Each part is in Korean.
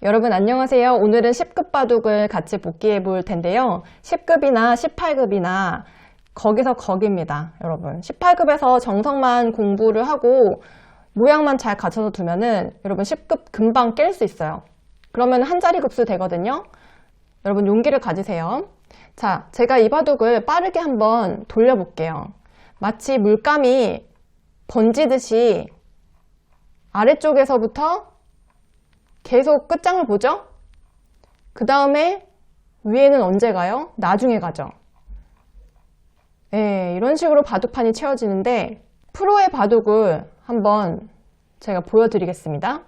여러분 안녕하세요. 오늘은 10급 바둑을 같이 복귀해 볼 텐데요. 10급이나 18급이나 거기서 거기입니다. 여러분. 18급에서 정석만 공부를 하고 모양만 잘 갖춰서 두면은 여러분 10급 금방 깰 수 있어요. 그러면 한 자리 급수 되거든요. 여러분 용기를 가지세요. 자, 제가 이 바둑을 빠르게 한번 돌려볼게요. 마치 물감이 번지듯이 아래쪽에서부터 계속 끝장을 보죠? 그 다음에 위에는 언제 가요? 나중에 가죠. 예, 이런 식으로 바둑판이 채워지는데 프로의 바둑을 한번 제가 보여드리겠습니다.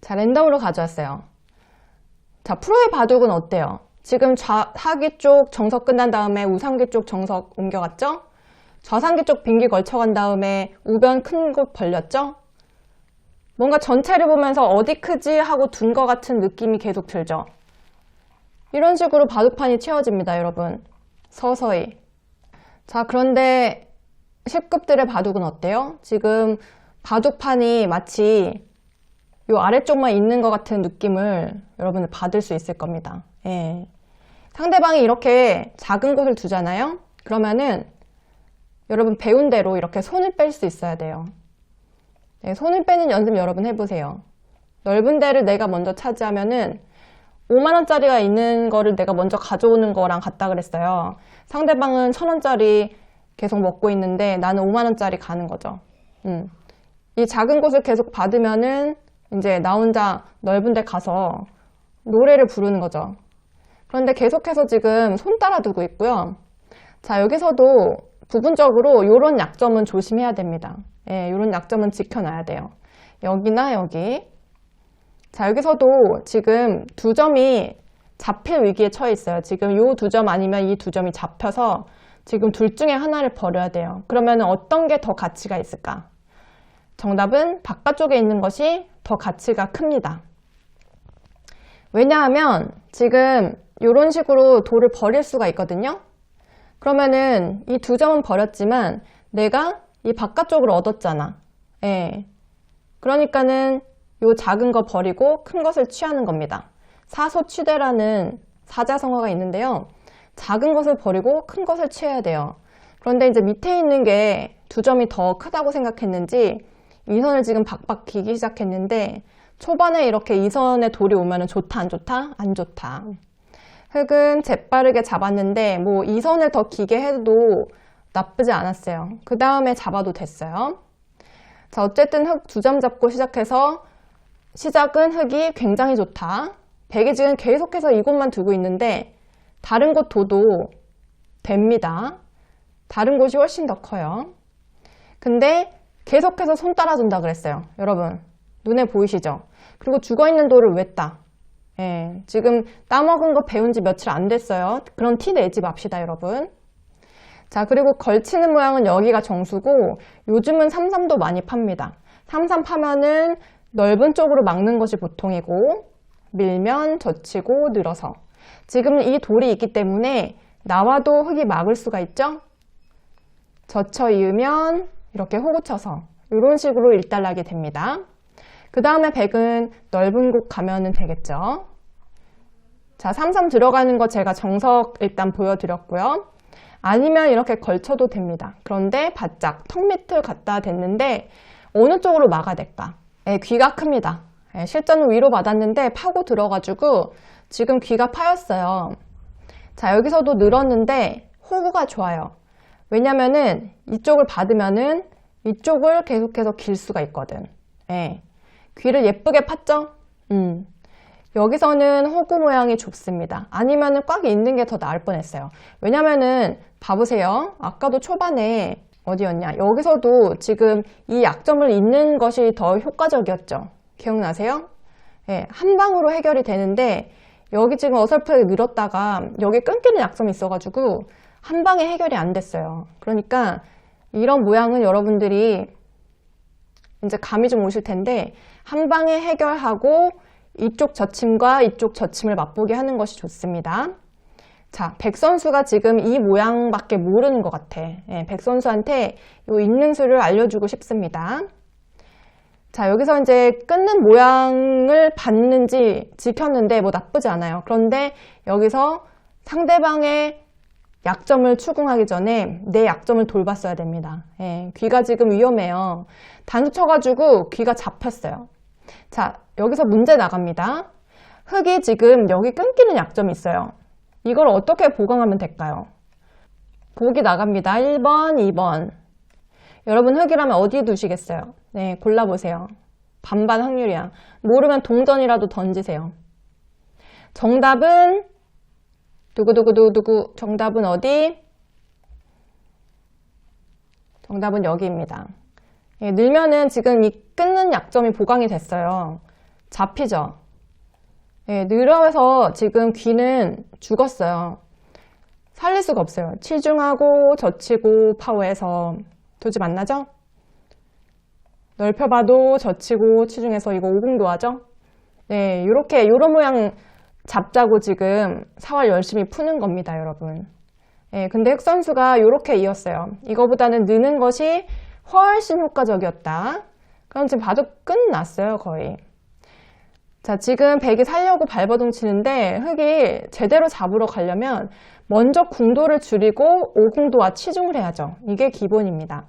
자, 랜덤으로 가져왔어요. 자, 프로의 바둑은 어때요? 지금 좌하기 쪽 정석 끝난 다음에 우상기 쪽 정석 옮겨갔죠? 좌상기 쪽 빙기 걸쳐간 다음에 우변 큰 곳 벌렸죠? 뭔가 전체를 보면서 어디 크지 하고 둔 것 같은 느낌이 계속 들죠? 이런 식으로 바둑판이 채워집니다, 여러분. 서서히. 자, 그런데 10급들의 바둑은 어때요? 지금 바둑판이 마치 요 아래쪽만 있는 것 같은 느낌을 여러분은 받을 수 있을 겁니다. 예. 상대방이 이렇게 작은 곳을 두잖아요? 그러면은 여러분 배운 대로 이렇게 손을 뺄 수 있어야 돼요. 네, 손을 빼는 연습 여러분 해보세요. 넓은 데를 내가 먼저 차지하면은 5만원짜리가 있는 거를 내가 먼저 가져오는 거랑 같다 그랬어요. 상대방은 1000원짜리 계속 먹고 있는데 나는 5만원짜리 가는 거죠. 음. 이 작은 곳을 계속 받으면은 이제 나 혼자 넓은 데 가서 노래를 부르는 거죠. 그런데 계속해서 지금 손 따라 두고 있고요. 자, 여기서도 부분적으로 이런 약점은 조심해야 됩니다. 예, 이런 약점은 지켜놔야 돼요. 여기나 여기. 자, 여기서도 지금 두 점이 잡힐 위기에 처해 있어요. 지금 이 두 점 아니면 이 두 점이 잡혀서 지금 둘 중에 하나를 버려야 돼요. 그러면 어떤 게 더 가치가 있을까? 정답은 바깥쪽에 있는 것이 더 가치가 큽니다. 왜냐하면 지금 이런 식으로 돌을 버릴 수가 있거든요. 그러면은 이 두 점은 버렸지만 내가 이 바깥쪽으로 얻었잖아. 예. 그러니까는 요 작은 거 버리고 큰 것을 취하는 겁니다. 사소취대라는 사자성어가 있는데요. 작은 것을 버리고 큰 것을 취해야 돼요. 그런데 이제 밑에 있는 게 두 점이 더 크다고 생각했는지 이 선을 지금 박박 기기 시작했는데 초반에 이렇게 이 선에 돌이 오면 좋다 안 좋다? 안 좋다. 흙은 재빠르게 잡았는데 뭐 이 선을 더 기게 해도 나쁘지 않았어요. 그 다음에 잡아도 됐어요. 자, 어쨌든 흙 두 점 잡고 시작해서 시작은 흙이 굉장히 좋다. 백이 지금 계속해서 이곳만 두고 있는데 다른 곳 둬도 됩니다. 다른 곳이 훨씬 더 커요. 근데 계속해서 손 따라준다 그랬어요. 여러분, 눈에 보이시죠? 그리고 죽어있는 돌을 왜 따? 예, 지금 따먹은 거 배운 지 며칠 안 됐어요. 그런 티 내지 맙시다, 여러분. 자, 그리고 걸치는 모양은 여기가 정수고 요즘은 삼삼도 많이 팝니다. 삼삼 파면은 넓은 쪽으로 막는 것이 보통이고 밀면 젖히고 늘어서 지금 이 돌이 있기 때문에 나와도 흙이 막을 수가 있죠? 젖혀 이으면 이렇게 호구 쳐서 이런 식으로 일단락이 됩니다. 그 다음에 백은 넓은 곳 가면 되겠죠. 자, 삼삼 들어가는 거 제가 정석 일단 보여드렸고요. 아니면 이렇게 걸쳐도 됩니다. 그런데 바짝 턱 밑을 갖다 댔는데 어느 쪽으로 막아야 될까? 예, 귀가 큽니다. 예, 실전은 위로 받았는데 파고 들어가지고 지금 귀가 파였어요. 자, 여기서도 늘었는데 호구가 좋아요. 왜냐면은 이쪽을 받으면은 이쪽을 계속해서 길 수가 있거든. 예. 귀를 예쁘게 팠죠? 음. 여기서는 호구 모양이 좁습니다. 아니면은 꽉 있는 게 더 나을 뻔했어요. 왜냐면은 봐보세요. 아까도 초반에 어디였냐? 여기서도 지금 이 약점을 잇는 것이 더 효과적이었죠. 기억나세요? 예, 한 방으로 해결이 되는데 여기 지금 어설프게 늘었다가 여기 끊기는 약점이 있어가지고 한 방에 해결이 안 됐어요. 그러니까 이런 모양은 여러분들이 이제 감이 좀 오실 텐데 한 방에 해결하고 이쪽 젖힘과 이쪽 젖힘을 맛보게 하는 것이 좋습니다. 자, 백 선수가 지금 이 모양밖에 모르는 것 같아. 예, 백 선수한테 이 있는 수를 알려주고 싶습니다. 자, 여기서 이제 끊는 모양을 봤는지 지켰는데 뭐 나쁘지 않아요. 그런데 여기서 상대방의 약점을 추궁하기 전에 내 약점을 돌봤어야 됩니다. 예, 귀가 지금 위험해요. 단수 쳐가지고 귀가 잡혔어요. 자, 여기서 문제 나갑니다. 흙이 지금 여기 끊기는 약점이 있어요. 이걸 어떻게 보강하면 될까요? 보기 나갑니다. 1번, 2번. 여러분 흙이라면 어디에 두시겠어요? 네, 골라보세요. 반반 확률이야. 모르면 동전이라도 던지세요. 정답은 두구두구두구두구 정답은 어디? 정답은 여기입니다. 예, 늘면은 지금 이 끊는 약점이 보강이 됐어요. 잡히죠? 예, 늘어서 지금 귀는 죽었어요. 살릴 수가 없어요. 치중하고 젖히고 파워해서 도지 만나죠? 넓혀봐도 젖히고 치중해서 이거 오공도하죠? 네, 이렇게 요런 모양 잡자고 지금 사활 열심히 푸는 겁니다, 여러분. 예, 근데 흑 선수가 이렇게 이었어요. 이거보다는 느는 것이 훨씬 효과적이었다. 그럼 지금 봐도 끝났어요, 거의. 자, 지금 백이 살려고 발버둥 치는데 흑이 제대로 잡으러 가려면 먼저 궁도를 줄이고 오궁도와 치중을 해야죠. 이게 기본입니다.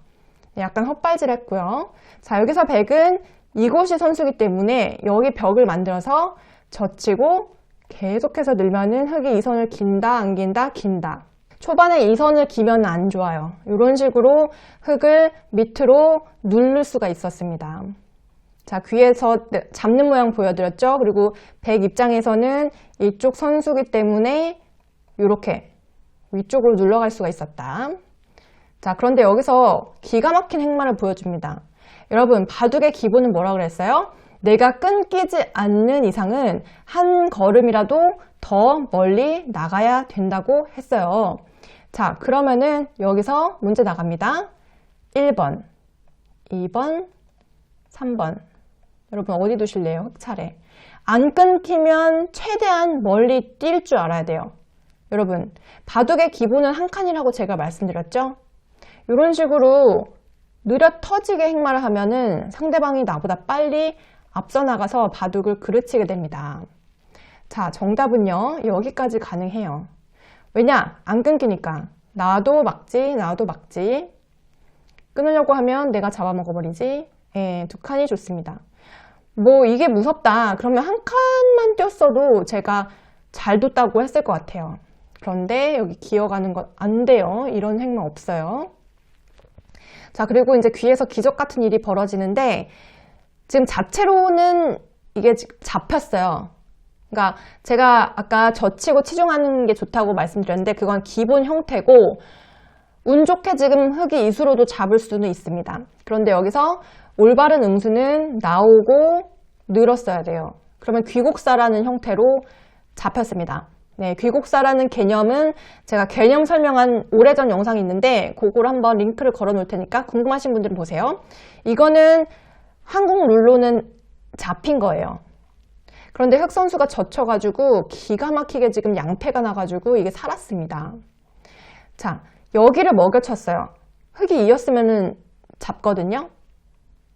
약간 헛발질 했고요. 자, 여기서 백은 이곳이 선수기 때문에 여기 벽을 만들어서 젖히고 계속해서 늘면은 흙이 이 선을 긴다, 안 긴다, 긴다. 초반에 이 선을 기면 안 좋아요. 이런 식으로 흙을 밑으로 누를 수가 있었습니다. 자, 귀에서 잡는 모양 보여드렸죠? 그리고 백 입장에서는 이쪽 선수기 때문에 이렇게 위쪽으로 눌러갈 수가 있었다. 자, 그런데 여기서 기가 막힌 행마를 보여줍니다. 여러분, 바둑의 기본은 뭐라 그랬어요? 내가 끊기지 않는 이상은 한 걸음이라도 더 멀리 나가야 된다고 했어요. 자, 그러면은 여기서 문제 나갑니다. 1번, 2번, 3번. 여러분 어디 두실래요? 흑차례. 안 끊기면 최대한 멀리 뛸 줄 알아야 돼요. 여러분, 바둑의 기본은 한 칸이라고 제가 말씀드렸죠? 이런 식으로 느려 터지게 행마를 하면은 상대방이 나보다 빨리 앞서 나가서 바둑을 그르치게 됩니다. 자, 정답은요. 여기까지 가능해요. 왜냐? 안 끊기니까. 나도 막지, 나도 막지. 끊으려고 하면 내가 잡아먹어버리지. 예, 두 칸이 좋습니다. 뭐 이게 무섭다. 그러면 한 칸만 뛰었어도 제가 잘 뒀다고 했을 것 같아요. 그런데 여기 기어가는 건 안 돼요. 이런 행마 없어요. 자, 그리고 이제 귀에서 기적 같은 일이 벌어지는데 지금 자체로는 이게 잡혔어요. 그러니까 제가 아까 젖히고 치중하는 게 좋다고 말씀드렸는데 그건 기본 형태고 운 좋게 지금 흙이 이수로도 잡을 수는 있습니다. 그런데 여기서 올바른 음수는 나오고 늘었어야 돼요. 그러면 귀곡사라는 형태로 잡혔습니다. 네, 귀곡사라는 개념은 제가 개념 설명한 오래전 영상이 있는데 그걸 한번 링크를 걸어 놓을 테니까 궁금하신 분들은 보세요. 이거는 한국 룰로는 잡힌 거예요. 그런데 흑 선수가 젖혀가지고 기가 막히게 지금 양패가 나가지고 이게 살았습니다. 자, 여기를 먹여쳤어요. 흑이 이었으면은 잡거든요.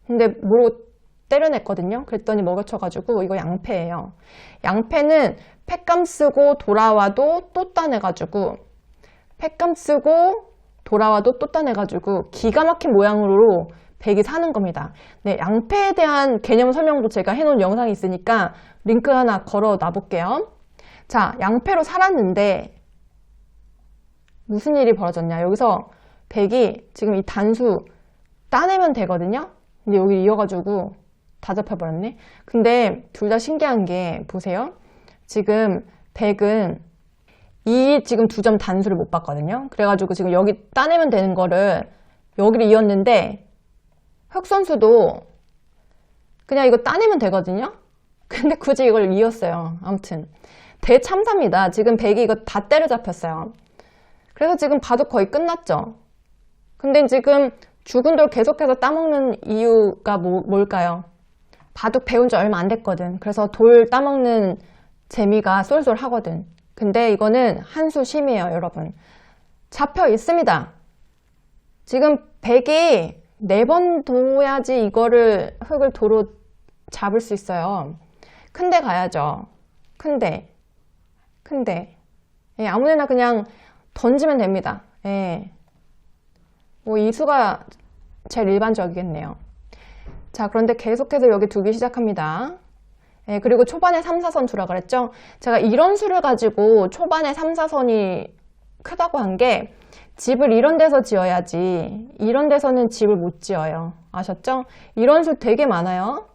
근데 모르고 때려냈거든요. 그랬더니 먹여쳐가지고 이거 양패예요. 양패는 팩감 쓰고 돌아와도 또 따내가지고 팩감 쓰고 돌아와도 또 따내가지고 기가 막힌 모양으로 백이 사는 겁니다. 네, 양패에 대한 개념 설명도 제가 해놓은 영상이 있으니까 링크 하나 걸어 놔볼게요. 자, 양패로 살았는데 무슨 일이 벌어졌냐. 여기서 백이 지금 이 단수 따내면 되거든요. 근데 여기 이어가지고 다 잡혀버렸네. 근데 둘 다 신기한 게 보세요. 지금 백은 이 지금 두 점 단수를 못 봤거든요. 그래가지고 지금 여기 따내면 되는 거를 여기를 이었는데 흑 선수도 그냥 이거 따내면 되거든요. 근데 굳이 이걸 이었어요. 아무튼 대참사입니다. 지금 백이 이거 다 때려잡혔어요. 그래서 지금 바둑 거의 끝났죠. 근데 지금 죽은 돌 계속해서 따먹는 이유가 뭐, 뭘까요? 바둑 배운 지 얼마 안 됐거든. 그래서 돌 따먹는 재미가 쏠쏠하거든. 근데 이거는 한수 심이에요, 여러분. 잡혀 있습니다. 지금 백이 네번 둬야지 이거를 흙을 도로 잡을 수 있어요. 큰데 가야죠. 큰데, 큰데. 예, 아무데나 그냥 던지면 됩니다. 예. 뭐 이 수가 제일 일반적이겠네요. 자, 그런데 계속해서 여기 두기 시작합니다. 예, 그리고 초반에 3, 4선 두라 그랬죠? 제가 이런 수를 가지고 초반에 3, 4선이 크다고 한 게 집을 이런 데서 지어야지 이런 데서는 집을 못 지어요. 아셨죠? 이런 수 되게 많아요.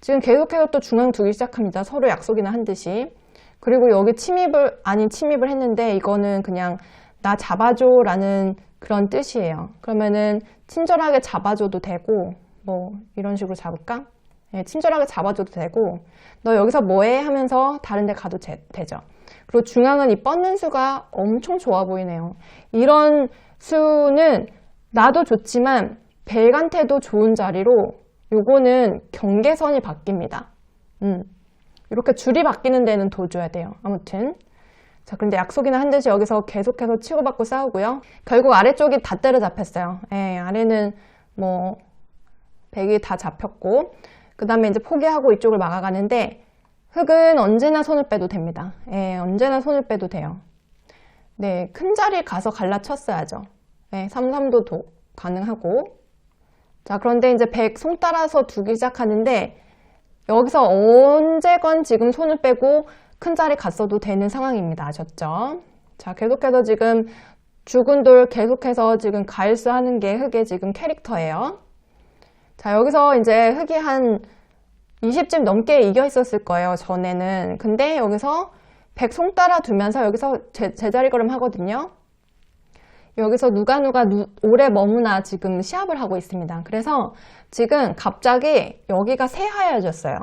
지금 계속해서 또 중앙 두기 시작합니다. 서로 약속이나 한 듯이. 그리고 여기 침입을, 아닌 침입을 했는데 이거는 그냥 나 잡아줘 라는 그런 뜻이에요. 그러면은 친절하게 잡아줘도 되고, 뭐 이런 식으로 잡을까? 예, 친절하게 잡아줘도 되고, 너 여기서 뭐해? 하면서 다른 데 가도 제- 되죠. 그리고 중앙은 이 뻗는 수가 엄청 좋아 보이네요. 이런 수는 나도 좋지만 백한테도 좋은 자리로 요거는 경계선이 바뀝니다. 음. 이렇게 줄이 바뀌는 데는 둬줘야 돼요. 아무튼. 자, 근데 약속이나 한 듯이 여기서 계속해서 치고받고 싸우고요. 결국 아래쪽이 다 때려잡혔어요. 예, 아래는 뭐, 백이 다 잡혔고, 그 다음에 이제 포기하고 이쪽을 막아가는데, 흙은 언제나 손을 빼도 됩니다. 예, 언제나 손을 빼도 돼요. 네, 큰 자리 가서 갈라쳤어야죠. 예, 3, 3도 도 가능하고. 자, 그런데 이제 100송 따라서 두기 시작하는데, 여기서 언제건 지금 손을 빼고 큰 자리 갔어도 되는 상황입니다. 아셨죠? 자, 계속해서 지금 죽은 돌 계속해서 지금 가일수 하는 게 흙의 지금 캐릭터예요. 자, 여기서 이제 흙이 한 20집 넘게 이겨 있었을 거예요. 전에는. 근데 여기서 100송 따라 두면서 여기서 제, 제자리 걸음 하거든요. 여기서 누가 누가 누- 오래 머무나 지금 시합을 하고 있습니다. 그래서 지금 갑자기 여기가 새하얘졌어요.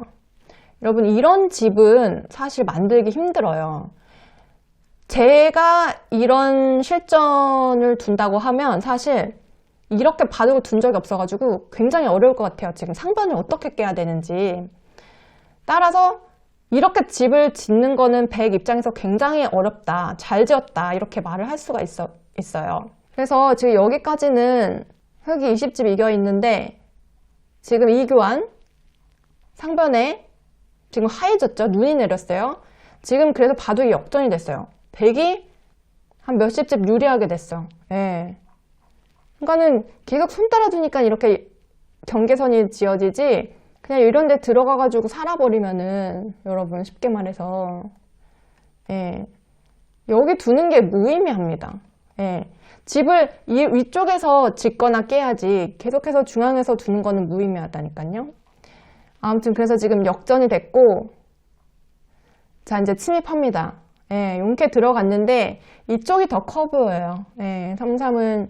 여러분 이런 집은 사실 만들기 힘들어요. 제가 이런 실전을 둔다고 하면 사실 이렇게 바둑을 둔 적이 없어가지고 굉장히 어려울 것 같아요. 지금 상반을 어떻게 깨야 되는지. 따라서 이렇게 집을 짓는 거는 백 입장에서 굉장히 어렵다. 잘 지었다. 이렇게 말을 할 수가 있어, 있어요. 그래서 지금 여기까지는 흙이 20집 이겨 있는데 지금 이교환 상변에 지금 하얘졌죠. 눈이 내렸어요. 지금 그래서 바둑이 역전이 됐어요. 백이 한 몇십 집 유리하게 됐어. 예. 그러니까는 계속 손 따라주니까 이렇게 경계선이 지어지지 그냥 이런 데 들어가가지고 살아버리면은 여러분 쉽게 말해서 예. 여기 두는 게 무의미합니다. 예. 집을 이 위쪽에서 짓거나 깨야지 계속해서 중앙에서 두는 거는 무의미하다니까요. 아무튼 그래서 지금 역전이 됐고 자 이제 침입합니다. 예, 용케 들어갔는데 이쪽이 더 커 보여요. 예, 33은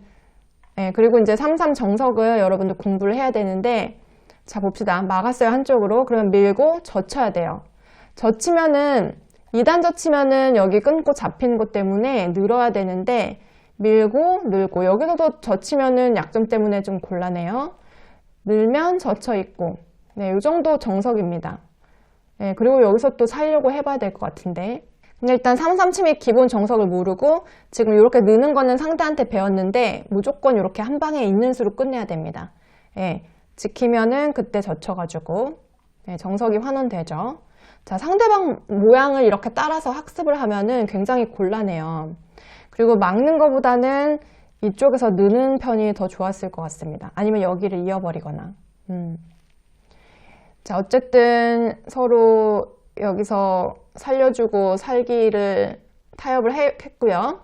예, 그리고 이제 33 정석을 여러분들 공부를 해야 되는데 자 봅시다. 막았어요 한쪽으로. 그러면 밀고 젖혀야 돼요. 젖히면은 2단 젖히면은 여기 끊고 잡히는 것 때문에 늘어야 되는데 밀고 늘고 여기서도 젖히면은 약점 때문에 좀 곤란해요. 늘면 젖혀 있고 네, 이 정도 정석입니다. 네, 그리고 여기서 또 살려고 해봐야 될 것 같은데 일단 337의 기본 정석을 모르고 지금 이렇게 느는 거는 상대한테 배웠는데 무조건 이렇게 한 방에 있는 수로 끝내야 됩니다. 예, 지키면은 그때 젖혀가지고 네, 정석이 환원되죠. 자, 상대방 모양을 이렇게 따라서 학습을 하면은 굉장히 곤란해요. 그리고 막는 것보다는 이쪽에서 느는 편이 더 좋았을 것 같습니다. 아니면 여기를 이어버리거나. 음. 자, 어쨌든 서로 여기서 살려주고 살기를 타협을 해- 했고요.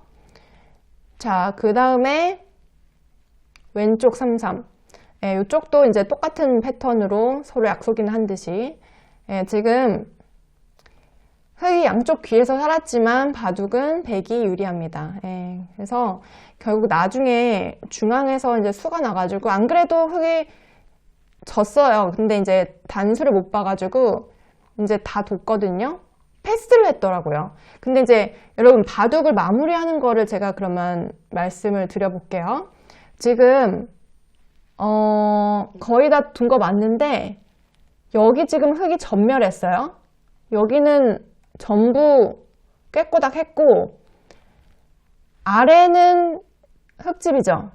자, 그 다음에 왼쪽 33. 예, 이쪽도 이제 똑같은 패턴으로 서로 약속이나 한 듯이. 예, 지금 흙이 양쪽 귀에서 살았지만 바둑은 백이 유리합니다. 예, 그래서 결국 나중에 중앙에서 이제 수가 나가지고 안 그래도 흙이 졌어요. 근데 이제 단수를 못 봐가지고 이제 다 뒀거든요. 패스를 했더라고요. 근데 이제 여러분 바둑을 마무리하는 거를 제가 그러면 말씀을 드려볼게요. 지금 어 거의 다 둔 거 맞는데 여기 지금 흙이 전멸했어요. 여기는 전부 깨꼬닥 했고 아래는 흙집이죠.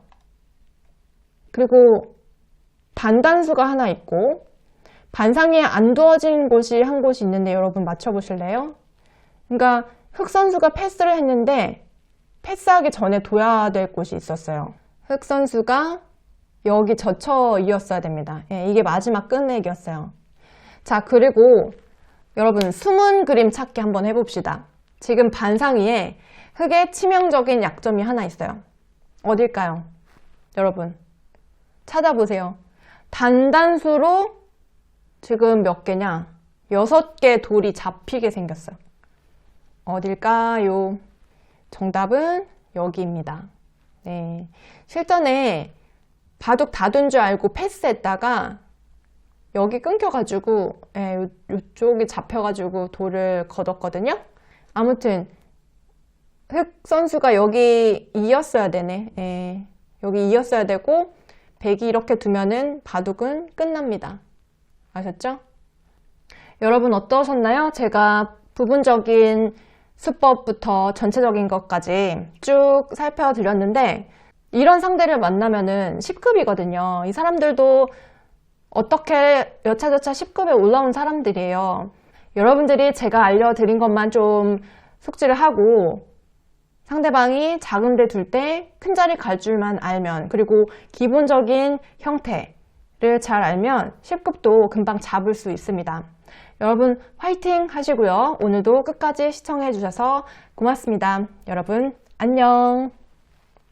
그리고 단단수가 하나 있고 반상위에 안 두어진 곳이 한 곳이 있는데 여러분 맞춰보실래요? 그러니까 흑 선수가 패스를 했는데 패스하기 전에 둬야 될 곳이 있었어요. 흑 선수가 여기 젖혀 이었어야 됩니다. 예, 이게 마지막 끝내기였어요. 자, 그리고 여러분 숨은 그림 찾기 한번 해봅시다. 지금 반상위에 흑의 치명적인 약점이 하나 있어요. 어딜까요? 여러분 찾아보세요. 단단수로 지금 몇 개냐? 여섯 개 돌이 잡히게 생겼어요. 어딜까요? 정답은 여기입니다. 네. 실전에 바둑 다둔 줄 알고 패스했다가 여기 끊겨가지고 예, 요, 요쪽이 잡혀가지고 돌을 걷었거든요. 아무튼 흑 선수가 여기 이었어야 되네. 예, 여기 이었어야 되고 백이 이렇게 두면은 바둑은 끝납니다. 아셨죠? 여러분 어떠셨나요? 제가 부분적인 수법부터 전체적인 것까지 쭉 살펴드렸는데 이런 상대를 만나면은 10급이거든요. 이 사람들도 어떻게 여차저차 10급에 올라온 사람들이에요. 여러분들이 제가 알려드린 것만 좀 숙지를 하고 상대방이 작은 데 둘 때 큰 자리 갈 줄만 알면 그리고 기본적인 형태 를잘 알면 10급도 금방 잡을 수 있습니다. 여러분 화이팅 하시고요. 오늘도 끝까지 시청해 주셔서 고맙습니다. 여러분 안녕.